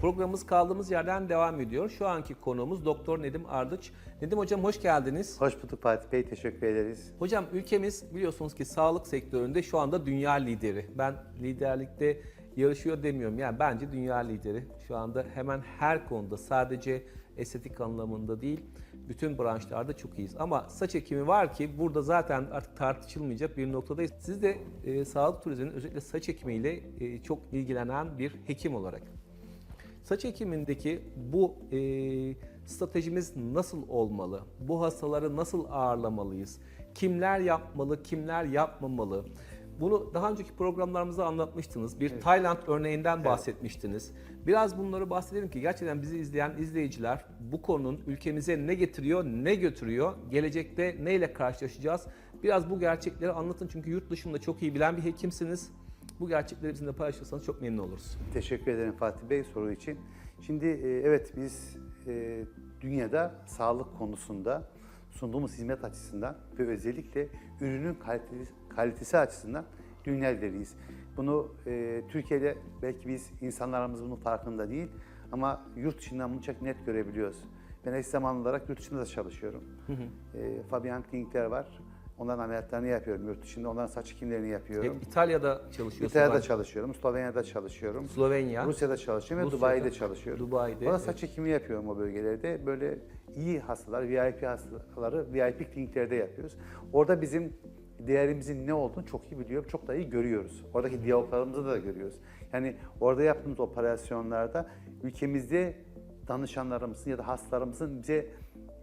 Programımız kaldığımız yerden devam ediyor. Şu anki konuğumuz Doktor Nedim Ardıç. Nedim Hocam hoş geldiniz. Hoş bulduk Fatih Bey, teşekkür ederiz. Hocam ülkemiz biliyorsunuz ki sağlık sektöründe şu anda dünya lideri. Ben liderlikte yarışıyor demiyorum. Yani bence dünya lideri. Şu anda hemen her konuda sadece estetik anlamında değil bütün branşlarda çok iyiyiz. Ama saç ekimi var ki burada zaten artık tartışılmayacak bir noktadayız. Siz de e, sağlık turizminin özellikle saç ekimiyle e, çok ilgilenen bir hekim olarak Saç ekimindeki bu e, stratejimiz nasıl olmalı? Bu hastaları nasıl ağırlamalıyız? Kimler yapmalı, kimler yapmamalı? Bunu daha önceki programlarımızda anlatmıştınız. Bir Tayland örneğinden bahsetmiştiniz. Biraz bunları bahsedelim ki gerçekten bizi izleyen izleyiciler bu konunun ülkemize ne getiriyor, ne götürüyor, gelecekte neyle karşılaşacağız? Biraz bu gerçekleri anlatın çünkü yurt dışında çok iyi bilen bir hekimsiniz. Bu gerçekleri bizimle paylaşırsanız çok memnun oluruz. Teşekkür ederim Fatih Bey soru için. Şimdi e, evet biz e, dünyada sağlık konusunda sunduğumuz hizmet açısından ve özellikle ürünün kalitesi, kalitesi açısından dünya lideriyiz. Bunu e, Türkiye'de belki biz insanlarımız bunun farkında değil ama yurt dışından bunu çok net görebiliyoruz. Ben eş zamanlı olarak yurt dışında da çalışıyorum. E, Fabian klinikler var. Onların ameliyatlarını yapıyorum yurt dışında. Onların saç ekimlerini yapıyorum. Hep İtalya'da çalışıyorsunuz. İtalya'da ben. çalışıyorum, Slovenya'da çalışıyorum. Slovenya. Rusya'da çalışıyorum ve Rusya'da, Dubai'de çalışıyorum. Dubai'de, Orada saç ekimi yapıyorum o bölgelerde. Böyle iyi hastalar, VIP hastaları VIP kliniklerde yapıyoruz. Orada bizim değerimizin ne olduğunu çok iyi biliyorum, çok da iyi görüyoruz. Oradaki diyaloglarımızı da görüyoruz. Yani orada yaptığımız operasyonlarda ülkemizde danışanlarımızın ya da hastalarımızın bize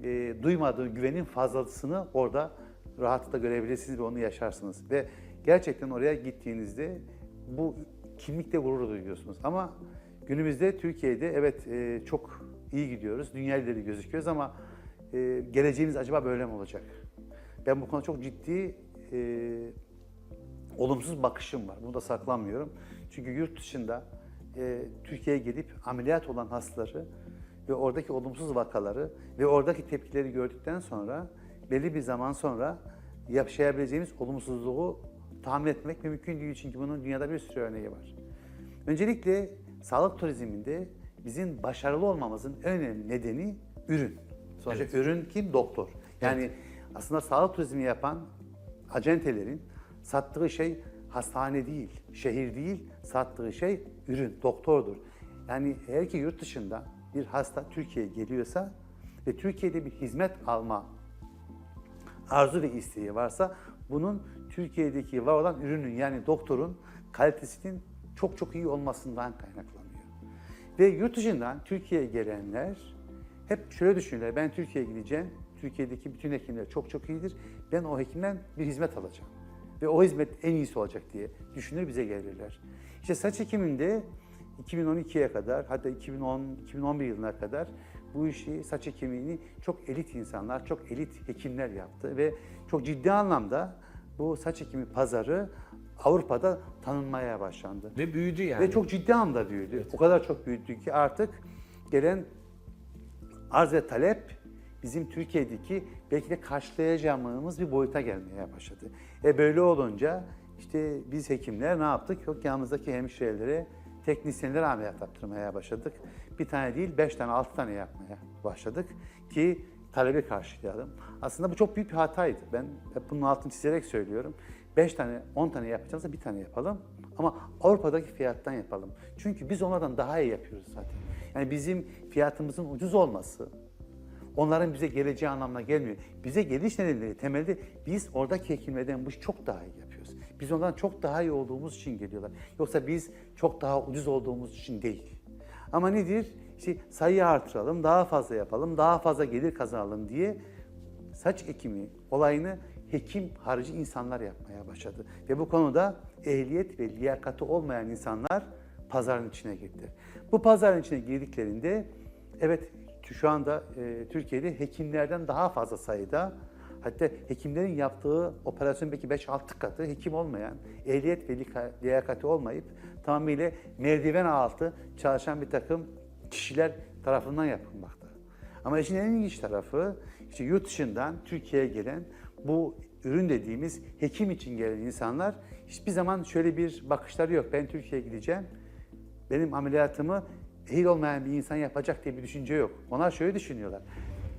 e, duymadığı güvenin fazlasını orada rahatlıkla görebilirsiniz ve onu yaşarsınız. Ve gerçekten oraya gittiğinizde bu kimlikle gurur duyuyorsunuz. Ama günümüzde Türkiye'de evet e, çok iyi gidiyoruz, dünya lideri gözüküyoruz ama e, geleceğimiz acaba böyle mi olacak? Ben bu konuda çok ciddi e, olumsuz bakışım var. Bunu da saklamıyorum. Çünkü yurt dışında e, Türkiye'ye gelip ameliyat olan hastaları ve oradaki olumsuz vakaları ve oradaki tepkileri gördükten sonra belli bir zaman sonra yaşayabileceğimiz olumsuzluğu tahmin etmek mümkün değil. Çünkü bunun dünyada bir sürü örneği var. Öncelikle sağlık turizminde bizim başarılı olmamızın en önemli nedeni ürün. Sonuçta Evet. ürün kim? Doktor. Yani aslında sağlık turizmi yapan acentelerin sattığı şey hastane değil, şehir değil, sattığı şey ürün, doktordur. Yani eğer ki yurt dışında bir hasta Türkiye'ye geliyorsa ve Türkiye'de bir hizmet alma arzu ve isteği varsa bunun Türkiye'deki var olan ürünün yani doktorun kalitesinin çok çok iyi olmasından kaynaklanıyor. Ve yurt dışından Türkiye'ye gelenler hep şöyle düşünürler. Ben Türkiye'ye gideceğim. Türkiye'deki bütün hekimler çok çok iyidir. Ben o hekimden bir hizmet alacağım. Ve o hizmet en iyisi olacak diye düşünür bize gelirler. İşte saç ekiminde 2012'ye kadar hatta 2010-2011 yılına kadar bu işi saç ekimini çok elit insanlar, çok elit hekimler yaptı ve çok ciddi anlamda bu saç ekimi pazarı Avrupa'da tanınmaya başlandı. Ve büyüdü yani. Ve çok ciddi anlamda büyüdü. O kadar çok büyüdü ki artık gelen arz ve talep bizim Türkiye'deki belki de karşılayacağımız bir boyuta gelmeye başladı. E böyle olunca işte biz hekimler ne yaptık? Yok yanımızdaki hemşirelere, teknisyenlere ameliyat yaptırmaya başladık. Bir tane değil, beş tane, altı tane yapmaya başladık ki talebi karşılayalım. Aslında bu çok büyük bir hataydı. Ben hep bunun altını çizerek söylüyorum. 5 tane, 10 tane yapacağımızda bir tane yapalım. Ama Avrupa'daki fiyattan yapalım. Çünkü biz onlardan daha iyi yapıyoruz zaten. Yani bizim fiyatımızın ucuz olması, onların bize geleceği anlamına gelmiyor. Bize geliş nedenleri temelde biz oradaki hekimlerden bu işi çok daha iyi. Biz ondan çok daha iyi olduğumuz için geliyorlar. Yoksa biz çok daha ucuz olduğumuz için değil. Ama nedir? İşte sayıyı artıralım, daha fazla yapalım, daha fazla gelir kazanalım diye saç ekimi olayını hekim harici insanlar yapmaya başladı. Ve bu konuda ehliyet ve liyakati olmayan insanlar pazarın içine girdiler. Bu pazarın içine girdiklerinde evet şu anda e, Türkiye'de hekimlerden daha fazla sayıda hatta hekimlerin yaptığı operasyon belki 5-6 katı hekim olmayan, ehliyet ve liyakati olmayıp tamamıyla merdiven altı çalışan bir takım kişiler tarafından yapılmakta. Ama işin en ilginç tarafı işte yurt dışından Türkiye'ye gelen bu ürün dediğimiz hekim için gelen insanlar hiçbir zaman şöyle bir bakışları yok. Ben Türkiye'ye gideceğim. Benim ameliyatımı ehil olmayan bir insan yapacak diye bir düşünce yok. Onlar şöyle düşünüyorlar.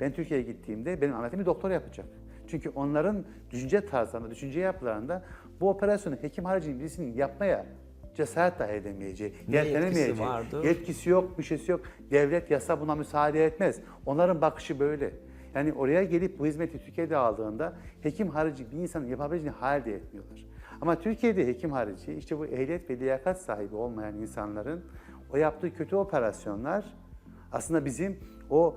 Ben Türkiye'ye gittiğimde benim ameliyatımı doktor yapacak. Çünkü onların düşünce tarzlarında, düşünce yapılarında bu operasyonu hekim haricinde birisinin yapmaya cesaret dahi edemeyeceği, Ne yeltenemeyeceği, yetkisi yetkisi yok, bir şeysi yok. Devlet, yasa buna müsaade etmez. Onların bakışı böyle. Yani oraya gelip bu hizmeti Türkiye'de aldığında hekim harici bir insanın yapabileceğini hayal de etmiyorlar. Ama Türkiye'de hekim harici işte bu ehliyet ve liyakat sahibi olmayan insanların o yaptığı kötü operasyonlar aslında bizim o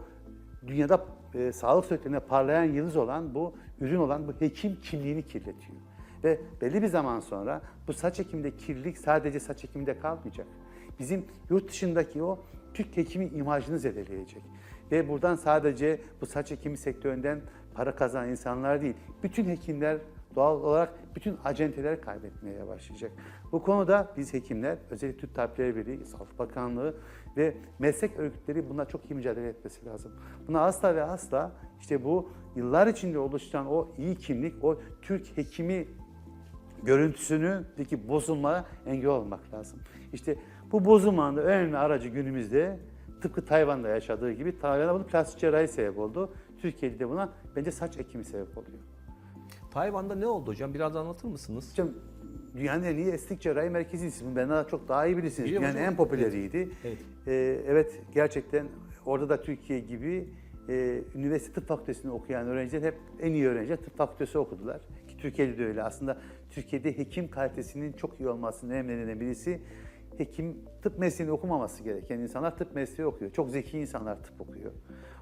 dünyada e, sağlık sektöründe parlayan yıldız olan bu ürün olan bu hekim kimliğini kirletiyor. Ve belli bir zaman sonra bu saç ekiminde kirlilik sadece saç ekiminde kalmayacak. Bizim yurt dışındaki o Türk hekimi imajını zedeleyecek. Ve buradan sadece bu saç ekimi sektöründen para kazanan insanlar değil, bütün hekimler doğal olarak bütün acenteler kaybetmeye başlayacak. Bu konuda biz hekimler, özellikle Türk Tabipleri Birliği, Sağlık Bakanlığı ve meslek örgütleri buna çok iyi mücadele etmesi lazım. Buna asla ve asla işte bu yıllar içinde oluşan o iyi kimlik, o Türk hekimi görüntüsündeki bozulmaya engel olmak lazım. İşte bu bozulmanın da önemli aracı günümüzde tıpkı Tayvan'da yaşadığı gibi Tayvan'da bunu plastik cerrahi sebep oldu. Türkiye'de de buna bence saç ekimi sebep oluyor. Tayvan'da ne oldu hocam? Biraz anlatır mısınız? Hocam dünyanın en iyi estetik cerrahi merkezi ismi. Benden çok daha iyi bilirsiniz. Biliyorum Dünyanın hocam. en popüleriydi. Evet. Ee, evet gerçekten orada da Türkiye gibi e, üniversite tıp fakültesini okuyan öğrenciler hep en iyi öğrenciler tıp fakültesi okudular. Ki Türkiye'de de öyle. Aslında Türkiye'de hekim kalitesinin çok iyi olmasının en önemli birisi hekim tıp mesleğini okumaması gereken insanlar tıp mesleği okuyor. Çok zeki insanlar tıp okuyor.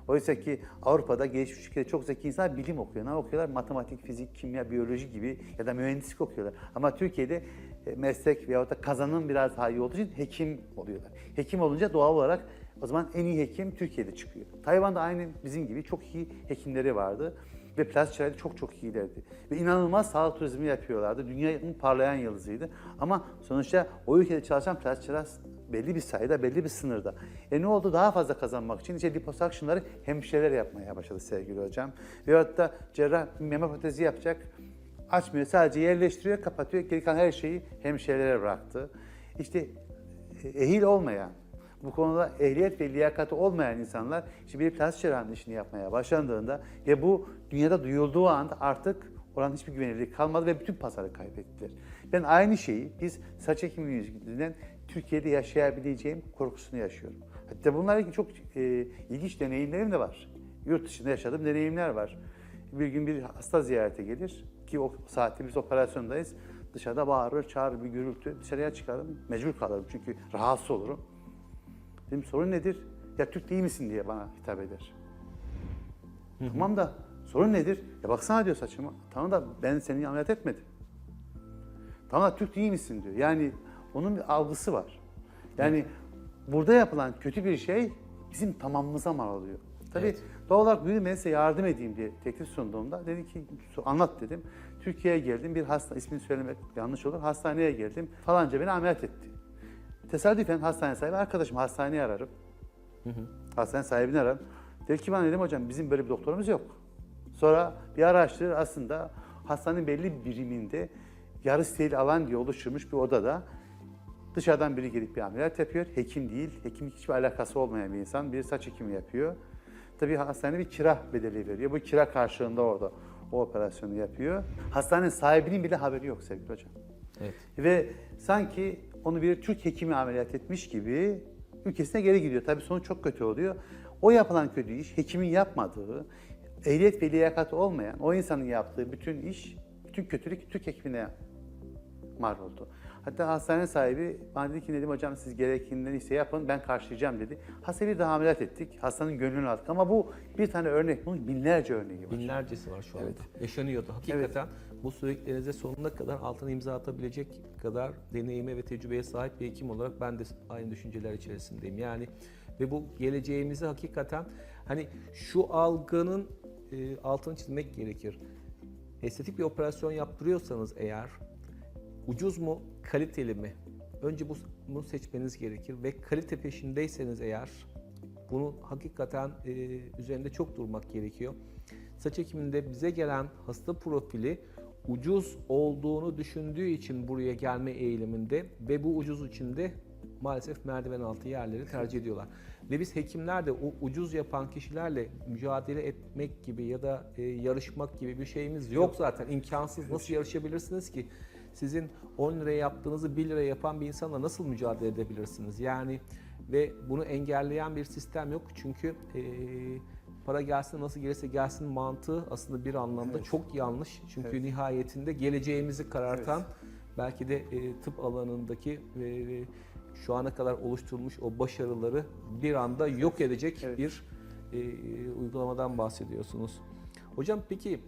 Oysa ki Avrupa'da gelişmiş ülkede çok zeki insanlar bilim okuyor. Ne okuyorlar? Matematik, fizik, kimya, biyoloji gibi ya da mühendislik okuyorlar. Ama Türkiye'de e, meslek veyahut da kazanım biraz daha iyi olduğu için hekim oluyorlar. Hekim olunca doğal olarak o zaman en iyi hekim Türkiye'de çıkıyor. Tayvan'da aynı bizim gibi çok iyi hekimleri vardı ve plastik cerrahide çok çok iyilerdi. Ve inanılmaz sağlık turizmi yapıyorlardı. Dünyanın parlayan yıldızıydı. Ama sonuçta o ülkede çalışan plastik cerrah belli bir sayıda, belli bir sınırda. E ne oldu? Daha fazla kazanmak için işte liposuction'ları hemşireler yapmaya başladı sevgili hocam. Veyahut da cerrah meme protezi yapacak. Açmıyor, sadece yerleştiriyor, kapatıyor. Geri kalan her şeyi hemşirelere bıraktı. İşte e, ehil olmayan, bu konuda ehliyet ve liyakati olmayan insanlar işte bir plastik cerrahının işini yapmaya başlandığında ve bu dünyada duyulduğu anda artık oranın hiçbir güvenilirliği kalmadı ve bütün pazarı kaybettiler. Ben aynı şeyi biz saç ekimi yüzünden Türkiye'de yaşayabileceğim korkusunu yaşıyorum. Hatta bunlarla ilgili çok e, ilginç deneyimlerim de var. Yurt dışında yaşadığım deneyimler var. Bir gün bir hasta ziyarete gelir ki o saatte biz operasyondayız. Dışarıda bağırır, çağırır, bir gürültü. Dışarıya çıkarım, mecbur kalırım çünkü rahatsız olurum. Dedim sorun nedir? Ya Türk değil misin diye bana hitap eder. Tamam da sorun nedir? Ya baksana diyor saçıma. Tamam da ben seni ameliyat etmedim. Tamam da Türk değil misin diyor. Yani onun bir algısı var. Yani burada yapılan kötü bir şey bizim tamamımıza mal oluyor. Tabii Evet. doğal olarak size yardım edeyim diye teklif sunduğumda dedi ki anlat dedim. Türkiye'ye geldim bir hasta ismini söylemek yanlış olur. Hastaneye geldim. Falanca beni ameliyat etti. Tesadüfen hastane sahibi arkadaşım hastaneyi ararım. Hastane sahibini ararım. Der ki bana dedim hocam bizim böyle bir doktorumuz yok. Sonra bir araştırır aslında hastanenin belli bir biriminde yarı steril alan diye oluşturmuş bir odada dışarıdan biri gelip bir ameliyat yapıyor. Hekim değil, hekimlik hiçbir alakası olmayan bir insan bir saç ekimi yapıyor. Tabii hastane bir kira bedeli veriyor. Bu kira karşılığında orada o operasyonu yapıyor. Hastanenin sahibinin bile haberi yok sevgili hocam. Evet. Ve sanki onu bir Türk hekimi ameliyat etmiş gibi ülkesine geri gidiyor. Tabii sonuç çok kötü oluyor. O yapılan kötü iş, hekimin yapmadığı, ehliyet ve liyakati olmayan, o insanın yaptığı bütün iş, bütün kötülük Türk hekimine mal oldu. Hatta hastane sahibi bana dedi ki dedim hocam siz gerektiğinden ise yapın ben karşılayacağım dedi. Hastayı bir daha ameliyat ettik. Hastanın gönlünü aldık ama bu bir tane örnek. Bunun binlerce örneği var. Binlercesi var şu anda. Yaşanıyordu. Hakikaten bu söylediklerinize sonuna kadar altına imza atabilecek kadar deneyime ve tecrübeye sahip bir hekim olarak ben de aynı düşünceler içerisindeyim. Yani ve bu geleceğimizi hakikaten hani şu algının e, altını çizmek gerekir. Estetik bir operasyon yaptırıyorsanız eğer ucuz mu, kaliteli mi? Önce bu, bunu seçmeniz gerekir ve kalite peşindeyseniz eğer bunu hakikaten e, üzerinde çok durmak gerekiyor. Saç ekiminde bize gelen hasta profili ucuz olduğunu düşündüğü için buraya gelme eğiliminde ve bu ucuz için de maalesef merdiven altı yerleri tercih ediyorlar. Ve biz hekimler de o ucuz yapan kişilerle mücadele etmek gibi ya da e, yarışmak gibi bir şeyimiz yok zaten. İmkansız. Nasıl yarışabilirsiniz ki? Sizin 10 liraya yaptığınızı 1 liraya yapan bir insanla nasıl mücadele edebilirsiniz? Yani ve bunu engelleyen bir sistem yok. Çünkü e, para gelsin nasıl gelirse gelsin mantığı aslında bir anlamda Evet. çok yanlış. Çünkü Evet. nihayetinde geleceğimizi karartan belki de e, tıp alanındaki e, şu ana kadar oluşturulmuş o başarıları bir anda yok edecek Evet. bir e, uygulamadan bahsediyorsunuz. Hocam peki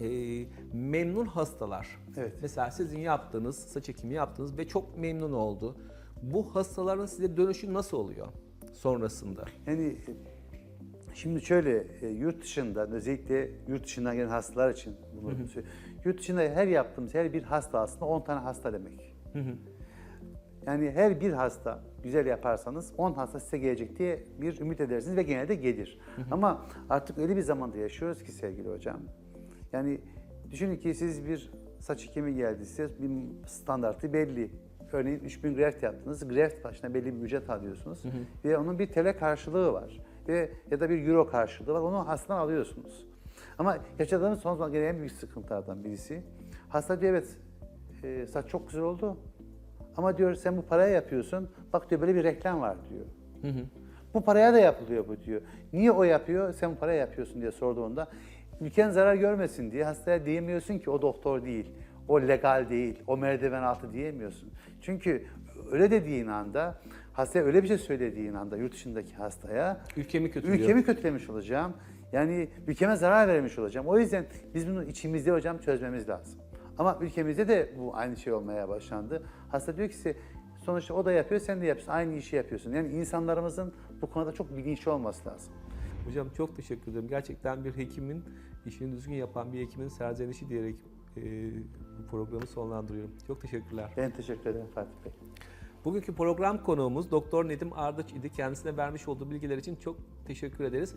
e, memnun hastalar. Evet. Mesela sizin yaptığınız saç ekimi yaptınız ve çok memnun oldu. Bu hastaların size dönüşü nasıl oluyor sonrasında? Yani şimdi şöyle e, yurt dışında özellikle yurt dışından gelen hastalar için bunu. Yurt dışında her yaptığımız her bir hasta aslında 10 tane hasta demek. Yani her bir hasta güzel yaparsanız 10 hasta size gelecek diye bir ümit edersiniz ve genelde gelir. Ama artık öyle bir zamanda yaşıyoruz ki sevgili hocam. Yani düşünün ki siz bir saç ekimi geldi size bir standartı belli. Örneğin 3000 graft yaptınız. Graft başına belli bir ücret alıyorsunuz. Ve onun bir TL karşılığı var. Ve ya da bir euro karşılığı var. Onu hastadan alıyorsunuz. Ama yaşadığımız son zaman gelen en büyük sıkıntılardan birisi. Hasta diyor evet e, saç çok güzel oldu. Ama diyor sen bu paraya yapıyorsun. Bak diyor böyle bir reklam var diyor. Bu paraya da yapılıyor bu diyor. Niye o yapıyor? Sen bu paraya yapıyorsun diye sorduğunda ülken zarar görmesin diye hastaya diyemiyorsun ki o doktor değil. O legal değil. O merdiven altı diyemiyorsun. Çünkü öyle dediğin anda hastaya öyle bir şey söylediğin anda yurt dışındaki hastaya Ülkemi kötülüyor. ülkemi kötülemiş olacağım. Yani ülkeme zarar vermiş olacağım. O yüzden biz bunu içimizde hocam çözmemiz lazım. Ama ülkemizde de bu aynı şey olmaya başlandı. Hasta diyor ki sonuçta o da yapıyor sen de yapıyorsun. Aynı işi yapıyorsun. Yani insanlarımızın bu konuda çok bilinçli olması lazım. Hocam çok teşekkür ederim. Gerçekten bir hekimin, işini düzgün yapan bir hekimin serzenişi diyerek e, bu programı sonlandırıyorum. Çok teşekkürler. Ben teşekkür ederim Fatih Bey. Bugünkü program konuğumuz Doktor Nedim Ardıç idi. Kendisine vermiş olduğu bilgiler için çok teşekkür ederiz.